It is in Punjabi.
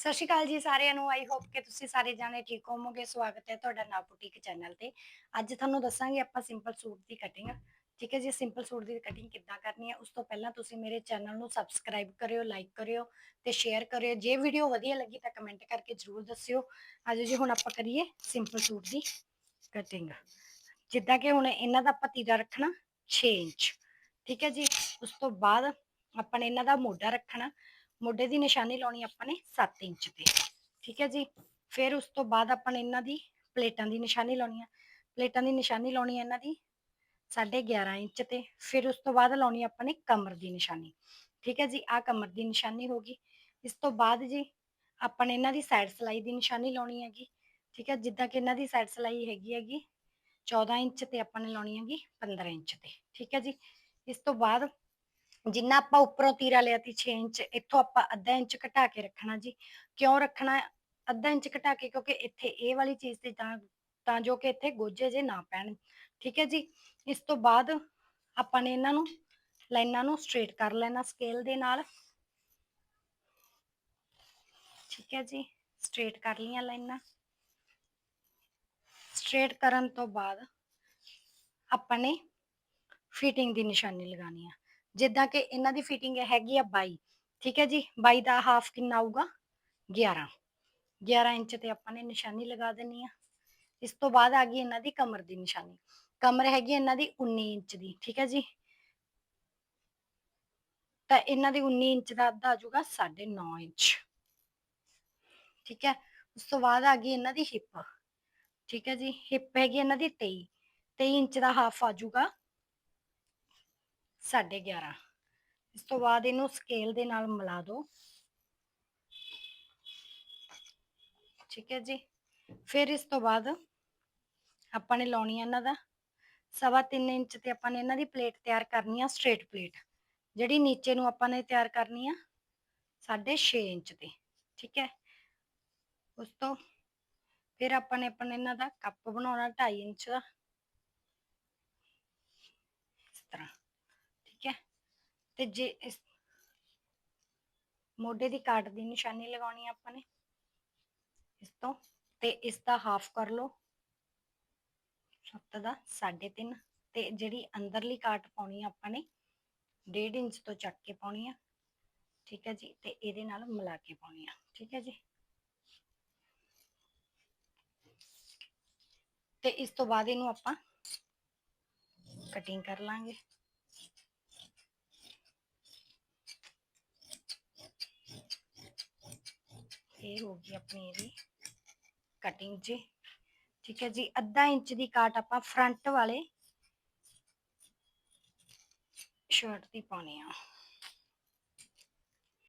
ਸਤਿ ਸ਼੍ਰੀ ਅਕਾਲ ਜੀ ਸਾਰਿਆਂ ਨੂੰ ਆਈ ਹੋਪ ਕਿ ਤੁਸੀਂ ਸਾਰੇ ਜਾਣੇ ਠੀਕ ਹੋਵੋਗੇ। ਸਵਾਗਤ ਹੈ ਤੁਹਾਡਾ ਨਾ ਬੁਟੀਕ ਚੈਨਲ ਤੇ। ਅੱਜ ਤੁਹਾਨੂੰ ਦੱਸਾਂਗੇ ਆਪਾਂ ਸਿੰਪਲ ਸੂਟ ਦੀ ਕਟਿੰਗ ਠੀਕ ਹੈ ਜੀ ਸਿੰਪਲ ਸੂਟ ਦੀ ਕਟਿੰਗ ਕਿੱਦਾਂ ਕਰਨੀ ਹੈ, ਉਸ ਤੋਂ ਪਹਿਲਾਂ ਤੁਸੀਂ ਮੇਰੇ ਚੈਨਲ ਨੂੰ ਸਬਸਕ੍ਰਾਈਬ ਕਰਿਓ ਲਾਈਕ ਕਰਿਓ ਤੇ ਸ਼ੇਅਰ ਕਰਿਓ। ਜੇ ਵੀਡੀਓ ਵਧੀਆ ਲੱਗੀ ਤਾਂ ਕਮੈਂਟ ਕਰਕੇ ਜਰੂਰ ਦੱਸਿਓ। ਅੱਜ ਜੀ, ਹੁਣ ਆਪਾਂ ਕਰੀਏ ਸਿੰਪਲ ਸੂਟ ਦੀ ਕਟਿੰਗ ਜਿੱਦਾਂ ਕਿ ਹੁਣ ਇਹਨਾਂ ਦਾ ਆਪਾਂ ਰੱਖਣਾ 6 ਇੰਚ। ਠੀਕ ਹੈ ਜੀ, ਉਸ ਤੋਂ ਬਾਅਦ ਆਪਾਂ ਨੇ ਇਹਨਾਂ ਦਾ ਮੋਢਾ ਰੱਖਣਾ ਮੋਢੇ ਦੀ ਨਿਸ਼ਾਨੀ ਲਾਉਣੀ ਆਪਾਂ ਨੇ 7 ਇੰਚ ਤੇ। ਠੀਕ ਹੈ ਜੀ? ਫਿਰ ਉਸ ਤੋਂ ਬਾਅਦ ਆਪਾਂ ਨੇ ਇਹਨਾਂ ਦੀ ਪਲੇਟਾਂ ਦੀ ਨਿਸ਼ਾਨੀ ਲਾਉਣੀ ਆ। ਪਲੇਟਾਂ ਦੀ ਨਿਸ਼ਾਨੀ ਲਾਉਣੀ ਹੈ ਇਹਨਾਂ ਦੀ 11.5 ਇੰਚ ਤੇ। ਫਿਰ ਉਸ ਤੋਂ ਬਾਅਦ ਲਾਉਣੀ ਆਪਾਂ ਨੇ ਕਮਰ ਦੀ ਨਿਸ਼ਾਨੀ। ਠੀਕ ਹੈ ਜੀ? ਆ ਕਮਰ ਦੀ ਨਿਸ਼ਾਨੀ ਹੋ ਗਈ। ਇਸ ਤੋਂ ਬਾਅਦ ਜੀ ਆਪਾਂ ਨੇ ਇਹਨਾਂ ਦੀ ਸਾਈਡ ਸਲਾਈ ਦੀ ਨਿਸ਼ਾਨੀ ਲਾਉਣੀ ਹੈਗੀ। ਠੀਕ ਹੈ? ਜਿੱਦਾਂ ਕਿ ਇਹਨਾਂ ਦੀ ਸਾਈਡ ਸਲਾਈ ਹੈਗੀ ਹੈਗੀ 14 ਇੰਚ ਤੇ ਆਪਾਂ ਨੇ ਲਾਉਣੀ ਹੈਗੀ 15 ਇੰਚ ਤੇ। ਠੀਕ ਹੈ ਜੀ? ਇਸ ਤੋਂ ਬਾਅਦ ਜਿੰਨਾ ਆਪਾਂ ਉੱਪਰੋਂ ਤੀਰਾ ਲਿਆ ਤੀ 6 ਇੰਚ ਇੱਥੋਂ ਆਪਾਂ ਅੱਧਾ ਇੰਚ ਘਟਾ ਕੇ ਰੱਖਣਾ ਜੀ। ਕਿਉਂ ਰੱਖਣਾ ਅੱਧਾ ਇੰਚ ਘਟਾ ਕੇ ਕਿਉਂਕਿ ਇੱਥੇ ਇਹ ਵਾਲੀ ਚੀਜ਼ ਤੇ ਤਾਂ ਤਾਂ ਜੋ ਕਿ ਇੱਥੇ ਗੋਜੇ ਜੇ ਨਾ ਪੈਣ। ਠੀਕ ਹੈ ਜੀ? ਇਸ ਤੋਂ ਬਾਅਦ ਆਪਾਂ ਨੇ ਇਹਨਾਂ ਨੂੰ, ਲਾਈਨਾਂ ਨੂੰ ਸਟ੍ਰੇਟ ਕਰ ਲੈਣਾ ਸਕੇਲ ਦੇ ਨਾਲ। ਠੀਕ ਹੈ ਜੀ? ਸਟ੍ਰੇਟ ਕਰ ਲੀਆਂ ਲਾਈਨਾਂ। ਸਟ੍ਰੇਟ ਕਰਨ ਤੋਂ ਬਾਅਦ ਆਪਾਂ ਨੇ ਫਿਟਿੰਗ ਦੀ ਨਿਸ਼ਾਨੀ ਲਗਾਣੀ ਆ। ਜਿੱਦਾਂ ਕਿ ਇਹਨਾਂ ਦੀ ਫਿਟਿੰਗ ਹੈਗੀ ਆ 22 ਠੀਕ ਹੈ ਜੀ 22 ਦਾ ਹਾਫ ਕਿੰਨਾ ਆਊਗਾ? 11 11 ਇੰਚ ਤੇ ਆਪਾਂ ਨੇ ਨਿਸ਼ਾਨੀ ਲਗਾ ਦੇਣੀ ਆ। ਇਸ ਤੋਂ ਬਾਅਦ ਆ ਗਈ ਇਹਨਾਂ ਦੀ ਕਮਰ ਦੀ ਨਿਸ਼ਾਨੀ। ਕਮਰ ਹੈਗੀ ਇਹਨਾਂ ਦੀ 19 ਇੰਚ ਦੀ, ਠੀਕ ਹੈ ਜੀ। ਤਾਂ ਇਹਨਾਂ ਦੀ 19 ਇੰਚ ਦਾ ਅੱਧਾ ਆ ਜਾਊਗਾ 9.5 ਇੰਚ। ਠੀਕ ਹੈ, ਉਸ ਤੋਂ ਬਾਅਦ ਆ ਗਈ ਇਹਨਾਂ ਦੀ ਹਿੱਪ ਠੀਕ ਹੈ ਜੀ ਹਿੱਪ ਹੈਗੀ ਇਹਨਾਂ ਦੀ 23 23 ਇੰਚ ਦਾ ਹਾਫ ਆ ਜਾਊਗਾ 11.5 ਇਸ ਤੋਂ ਬਾਅਦ ਇਹਨੂੰ ਸਕੇਲ ਦੇ ਨਾਲ ਮਿਲਾ ਦਿਓ ਠੀਕ ਹੈ ਜੀ। ਫਿਰ ਇਸ ਤੋਂ ਬਾਅਦ ਆਪਾਂ ਨੇ ਲਾਉਣੀ ਆ ਇਹਨਾਂ ਦਾ। ਸਵਾ 3 ਇੰਚ ਤੇ ਆਪਾਂ ਨੇ ਇਹਨਾਂ ਦੀ ਪਲੇਟ ਤਿਆਰ ਕਰਨੀ ਆ ਸਟ੍ਰੇਟ ਪਲੇਟ ਜਿਹੜੀ ਨੀਚੇ ਨੂੰ ਆਪਾਂ ਨੇ ਤਿਆਰ ਕਰਨੀ ਆ 6.5 ਇੰਚ ਤੇ। ਠੀਕ ਹੈ। ਉਸ ਤੋਂ ਫਿਰ ਆਪਾਂ ਨੇ ਆਪਣਾ ਇਹਨਾਂ ਦਾ ਕੱਪ ਬਣਾਉਣਾ 2.5 ਇੰਚ ਦਾ ਇਸ ਤਰ੍ਹਾਂ ਠੀਕ ਹੈ ਤੇ ਜੇ ਇਸ ਮੋਢੇ ਦੀ ਕਾਟ ਦੀ ਨਿਸ਼ਾਨੀ ਲਗਾਉਣੀ ਆ ਆਪਾਂ ਨੇ, ਇਸ ਤੋਂ, ਤੇ ਇਸ ਦਾ ਹਾਫ ਕਰ ਲਓ। 7 ਦਾ 3.5 ਤੇ ਜਿਹੜੀ ਅੰਦਰਲੀ ਕਾਟ ਪਾਉਣੀ ਆ ਆਪਾਂ ਨੇ 1.5 ਇੰਚ ਤੋਂ ਚੱਕ ਕੇ ਪਾਉਣੀ ਆ, ਠੀਕ ਹੈ ਜੀ, ਤੇ ਇਹਦੇ ਨਾਲ ਮਿਲਾ ਕੇ ਪਾਉਣੀ ਆ, ਠੀਕ ਹੈ ਜੀ। ਤੇ ਇਸ ਤੋਂ ਬਾਅਦ ਇਹਨੂੰ ਆਪਾਂ ਕਟਿੰਗ ਕਰ ਲਾਂਗੇ। ਇਹ ਆਪਣੀ ਇਹਦੀ ਕਟਿੰਗ ਜੀ। ਠੀਕ ਹੈ ਜੀ, ਅੱਧਾ ਇੰਚ ਦੀ ਕਾਟ ਆਪਾਂ ਫਰੰਟ ਵਾਲੇ ਸ਼ਰਟ ਦੀ ਪਾਉਣੀ ਆ।